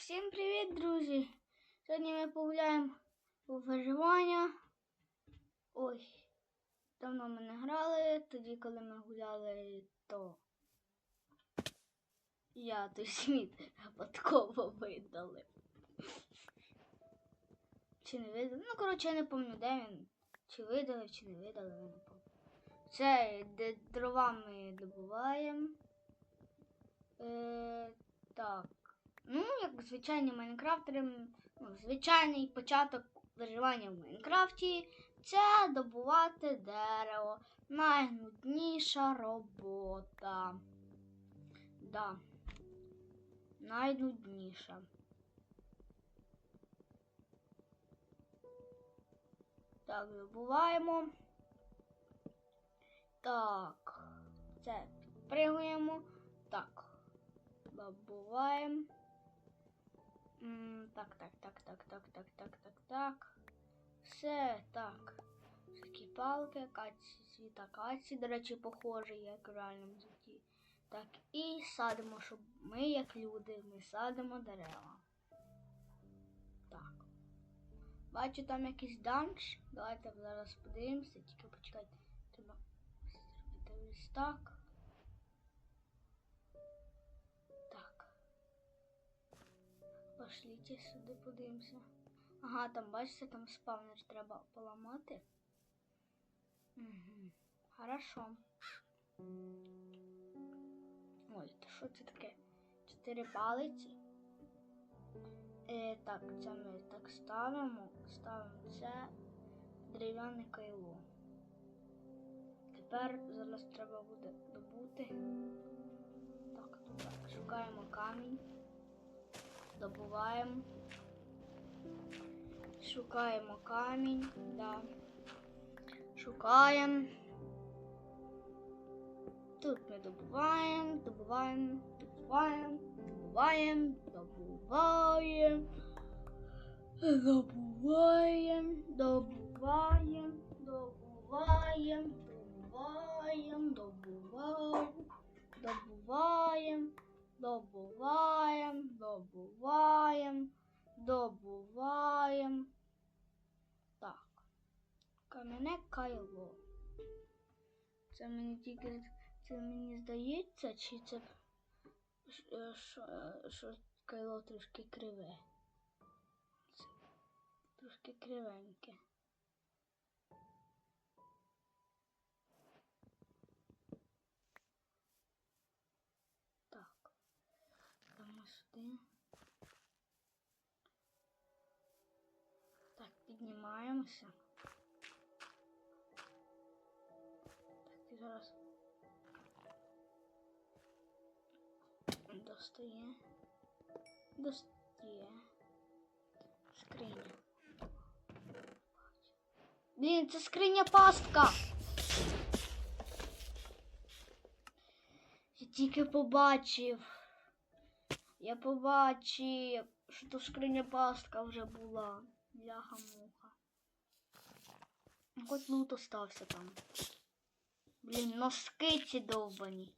Всім привіт, друзі! Сьогодні ми погуляємо у виживання. Ой, давно ми не грали. Тоді, коли ми гуляли, то я той світ випадково видали. Чи не видали? Ну, коротше, я не пам'ятаю, де він. Чи видали, чи не видали, я не пам'ятаю. Це де дрова ми добуваємо. Е, так. Ну, як звичайні майнкрафтери, ну, звичайний початок виживання в Майнкрафті це добувати дерево. Найнудніша робота. Да. Найнудніша. Так, добуваємо. Так. Це підпригуємо. Так. Добуваємо. Так, так, так, так, так, так, так, так, так. Все так. Такі палки, акації, світ акації, до речі, похожий, як в реальному житті. Так, і садимо, щоб ми, як люди, ми садимо дерева. Так. Бачу там якийсь данж. Давайте зараз подивимося, тільки почекайте. Треба зробити ось. Так. Пошліть сюди подивимося. Ага, там бачите, там спавнер треба поламати. Угу. Хорошо. Ой, то що це таке? Чотири палиці. Е, так, це ми так ставимо. Ставимо це дерев'яне кайло. Тепер зараз треба буде добути. Так, так, шукаємо камінь. Добуваємо. Шукаємо камінь, да. Шукаємо. Тут ми добуваємо, добуваємо, добуваємо, добуваємо, добуваємо. Добуваємо, добуваємо, добуваємо, добуваємо, добуваємо, добуваємо, добуваємо, добуваємо, добуваємо. Так. Кам'яне кайло. Це мені тільки це мені здається, чи це е, що, е, що кайло трошки криве. Трошки кривеньке. Так, піднімаємося. Так, і зараз достає. Достає. Скриня. Блін, це скриня пастка. Я тільки побачив. Я побачив, що то скриня пастка вже була. Бляха-муха. Хоч лут остався там. Блін, носки ці довбані.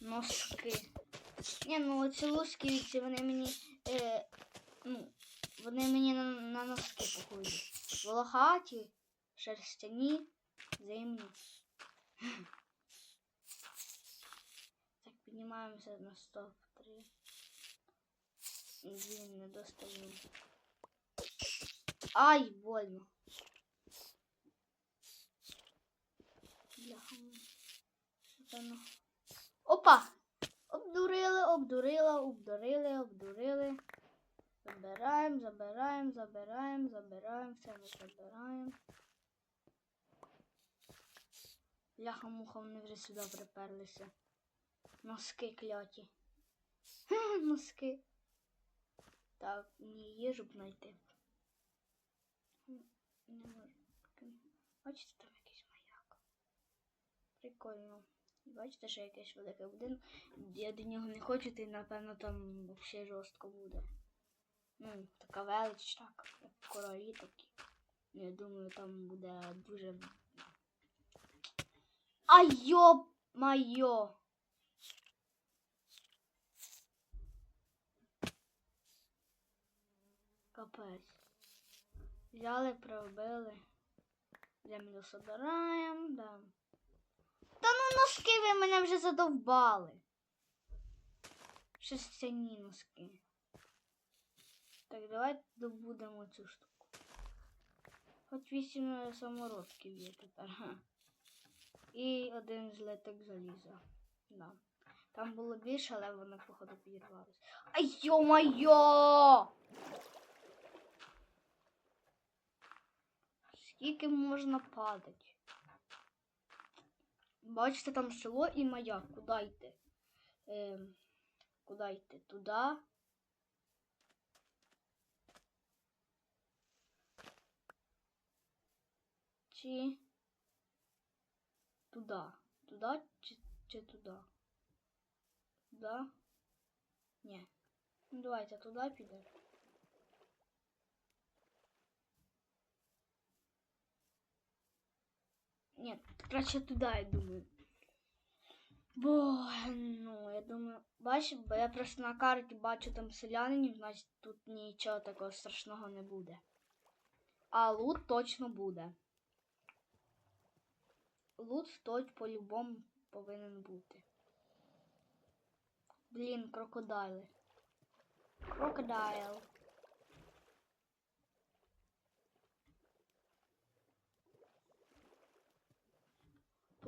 Носки. Ні, ну оці лусківці, вони мені. Е, ну, вони мені на, на носки похожі. Волохаті, шерстяні, зимні. Піднімаємося на стоп 3. Блін, не достаю. Ай, больно. Опа! Обдурили, обдурила, обдурили, обдурили. Забираємо, забираємо, забираємо, забираємо, все ми забираємо. Бляха муха, вони вже сюди приперлися. Носки кляті. Носки. Так, мені їжу б знайти. Не можу. Бачите, там якийсь маяк. Прикольно. Бачите, що якесь велике будинок. Я до нього не хочу, ти напевно там взагалі жорстко буде. Ну, така велич, так, як королі такі. Ну, Я думаю, там буде дуже. Ай йоп майо! Капець. Взяли, пробили. Землю собираємо, да. Та ну носки ви мене вже задовбали. Шерстяні носки. Так, давайте добудемо цю штуку. Хоч вісім самородків є тепер. Га. І один злиток заліза. Да. Там було більше, але воно, походу, підірвалося. Ай, йо-майо! Скільки можна падати? Бачите, там село і маяк. Куди йти? Ем, куди йти? Туди. Чи туди? Туди чи, чи туди? Туди? Ні. Ну, давайте туди підемо. Ні, краще туди, я думаю. Бо, ну, я думаю, бачиш, бо я просто на карті бачу там селянинів, значить тут нічого такого страшного не буде. А лут точно буде. Лут тут по-любому повинен бути. Блін, крокодайли. Крокодайл.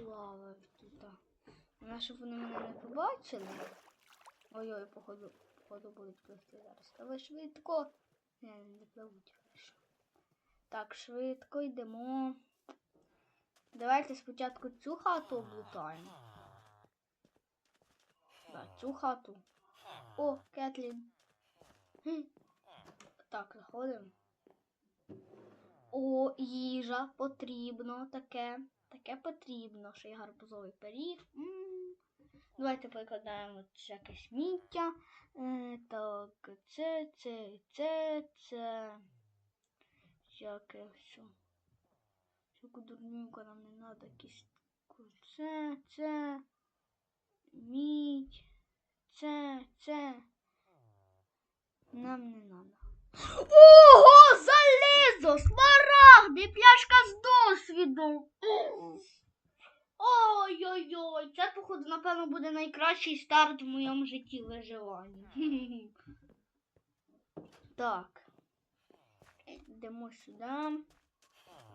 Плавають тут. Вона, щоб вони мене не побачили. Ой-ой, походу, походу будуть пливти зараз. Але швидко. Не, не пливуть. Так, швидко йдемо. Давайте спочатку цю хату облутаємо. Так, цю хату. О, Кетлін. Так, заходимо. О, їжа потрібно таке. Таке потрібно. Ще й гарбузовий пиріг. М. Давайте прикладаємо всяке сміття. Е, так, це, це, це, це. Всяке все. Всяку дурнюку нам не треба кістку. Це, це. Мідь. Це, це. Нам не надо. Ого, залізо! Смарагди! Пляшка з досвідом! Ой-ой-ой, це, походу, напевно, буде найкращий старт в моєму житті виживання. Так. Йдемо сюди.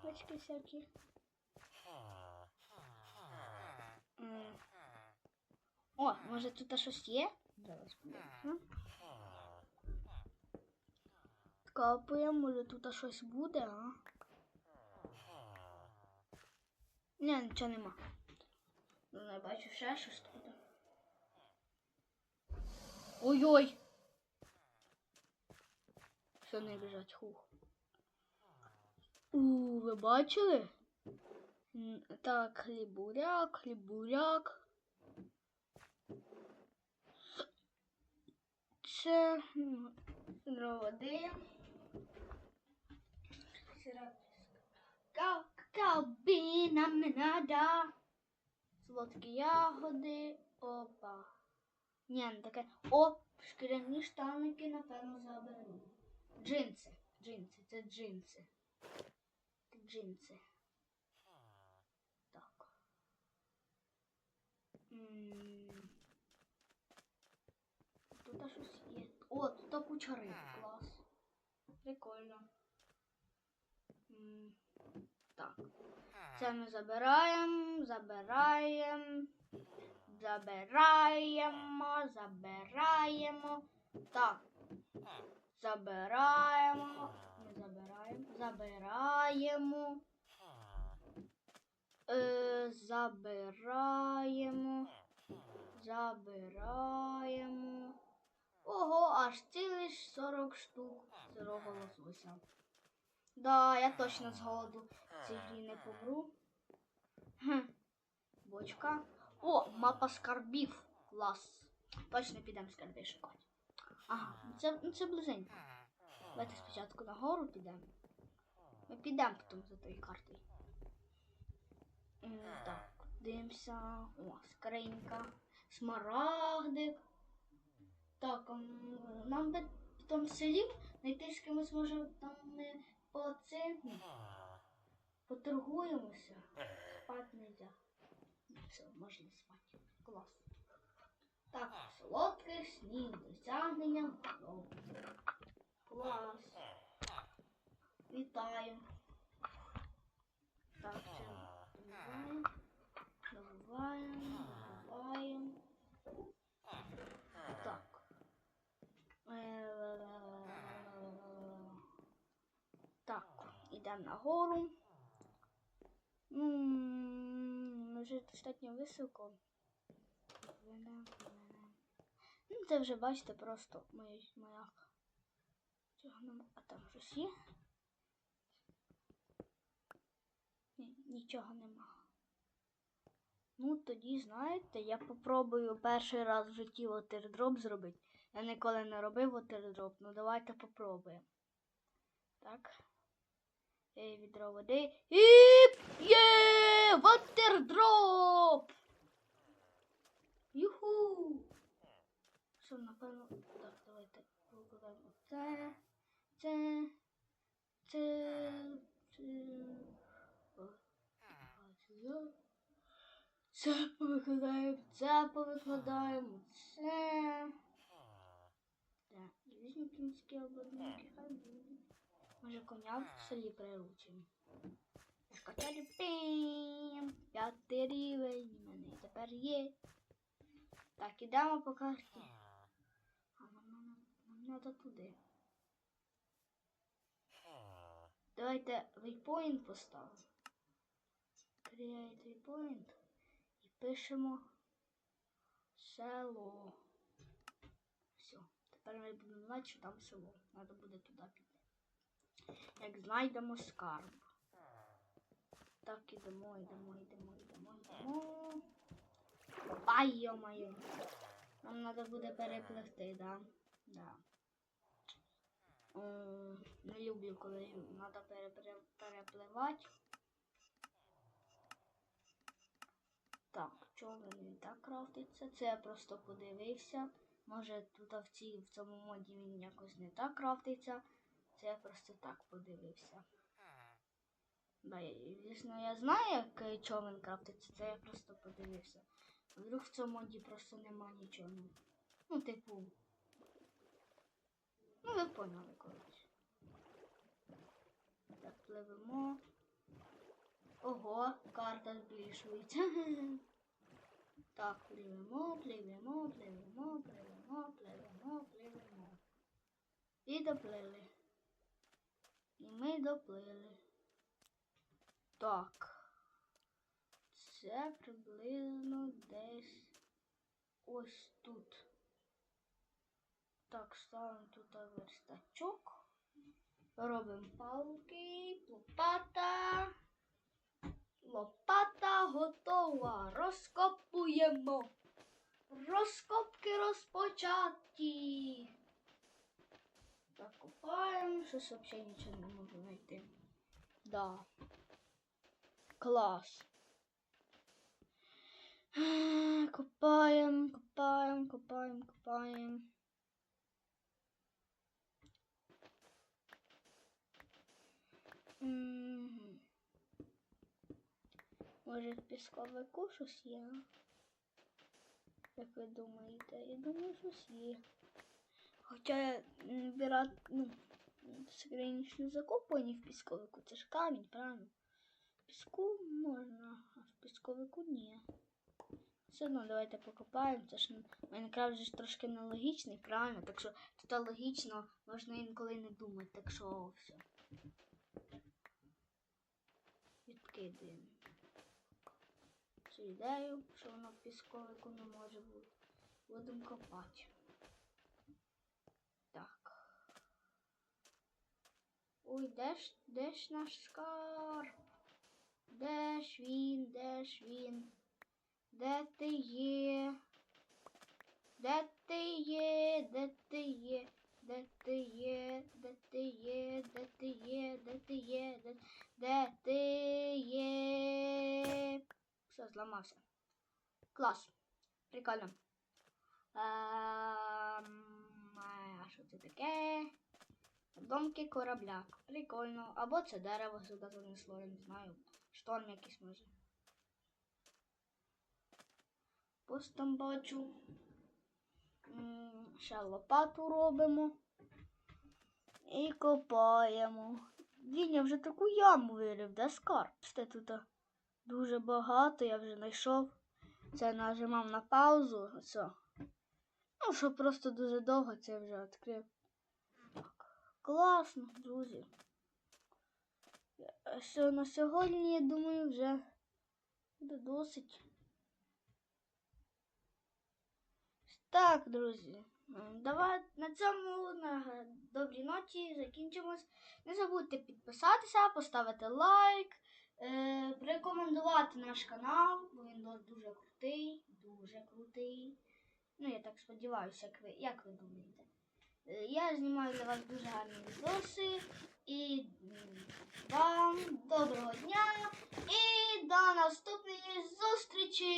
Бачки всякі. О, може тут щось є? Зараз подивимося. Капаємо, може тут щось буде, а? Ні, нічого нема. Ну, я бачу ще щось тут. Ой-ой! Все не біжать, хух. У, ви бачили? Так, хлібуряк, хлібуряк. Це м, відро Какао нам не надо. Солодкі ягоди. Опа. Ні, не таке. О, шкіряні штаники, напевно, заберу. Джинси. Джинси, це джинси. Це джинси. Так. М. Тут щось є. О, тут куча риб. Клас. Прикольно. М, Так. Це ми забираємо, забираємо, забираємо, забираємо. Так. Забираємо. Не забираємо. Забираємо. Е, забираємо. Забираємо. Ого, аж цілих 40 штук сирого лосося. Да, я точно з голоду цій грі не помру. Хм. Бочка. О, мапа скарбів. Клас. Точно підемо скарби шукати. Ага, це, ну це близенько. Давайте спочатку нагору підемо. Ми підемо потім за тою картою. Так, дивимося. О, скринька. Смарагдик. Так, нам би тому селі знайти з кимось може там ми по цим поторгуємося. Спати не можна. Все, можна спати. Клас. Так, солодких снів, досягнення. Клас. Вітаю. Так, це добуваємо. Добуваємо, добуваємо. Так. Е, Так, йдемо нагору. М, Вже достатньо високо. Ну, це вже бачите, просто моя маяк. А там щось є? Ні, нічого нема. Ну, тоді, знаєте, я попробую перший раз в житті отердроп зробити. Я ніколи не робив отердроп, ну давайте попробуємо. Так. Е, відро води. І є! Вотердроп! Юху! Що, напевно. Так, давайте викладаємо це. Це. Це. Це. Це. Повикладаємо, це повикладаємо, це. Так, візьмі кінські обладнання, хай буде. Може коня в селі приручимо. Скачали пім, п'ятий рівень, в мене тепер є. Так, ідемо по карті. А нам, треба туди. Давайте waypoint поставимо. Create waypoint. І пишемо село. Все. Тепер ми будемо знати, що там село. Треба буде туди піти. Як знайдемо скарб. Так, ідемо, йдемо, йдемо, йдемо, йдемо. Ай, йо-моє. Нам треба буде перепливти, да? Да. Не люблю, коли треба перепливати. Так, човен він так крафтиться. Це я просто подивився. Може тут в, в цьому моді він якось не так крафтиться. Це я просто так подивився. Звісно, я знаю, як е, човен крафтиться, це я просто подивився. Вдруг в цьому моді просто нема нічого. Ну, типу. Ну, ви поняли, коротше. Так, пливемо. Ого, карта збільшується. Так, пливемо, пливемо, пливемо, пливемо, пливемо, пливемо. І доплили. І ми доплили. Так. Це приблизно десь ось тут. Так, ставимо тут верстачок. Робимо палки, лопата. Лопата готова. Розкопуємо. Розкопки розпочаті. Так, копаємо. Щось взагалі нічого не можу знайти. Да. Клас. Копаємо, копаємо, копаємо, копаємо. Мгм. Може в пісковику щось є? Як ви думаєте? Я думаю, щось є. Хоча я збирати, ну, скринічну закопані в пісковику. Це ж камінь, правильно? В піску можна, а в пісковику ні. Все одно давайте покопаємо. Це ж Майнкрафт же ж трошки нелогічний, правильно? Так що тут логічно можна інколи не думати, так що все. Відкидаємо цю ідею, що воно в пісковику не може бути. Будемо копати. Так. Ой, де ж, де ж наш скарб? Де ж він, де ж він? Де ти є? Де ти є? Де ти є? Де ти є? Де ти є? Де ти є? Де ти є? Де, де ти є? Все, зламався. Клас. Прикольно. Домки корабляк. Прикольно. Або це дерево сюди занесло, я не знаю. Шторм якийсь може. Ось там бачу. Ще лопату робимо. І копаємо. Він я вже таку яму вирив, де скарб? Це тут дуже багато, я вже знайшов. Це нажимав на паузу. Все. Ну, що просто дуже довго це вже відкрив. Класно, друзі. Е, Що на сьогодні, я думаю, вже буде досить. Так, друзі. Давай на цьому на добрій ноті закінчимось. Не забудьте підписатися, поставити лайк, е, рекомендувати наш канал, бо він дуже крутий, дуже крутий. Ну, я так сподіваюся, як ви, як ви думаєте. Е, Я знімаю для вас дуже гарні відоси. І вам доброго дня і до наступної зустрічі!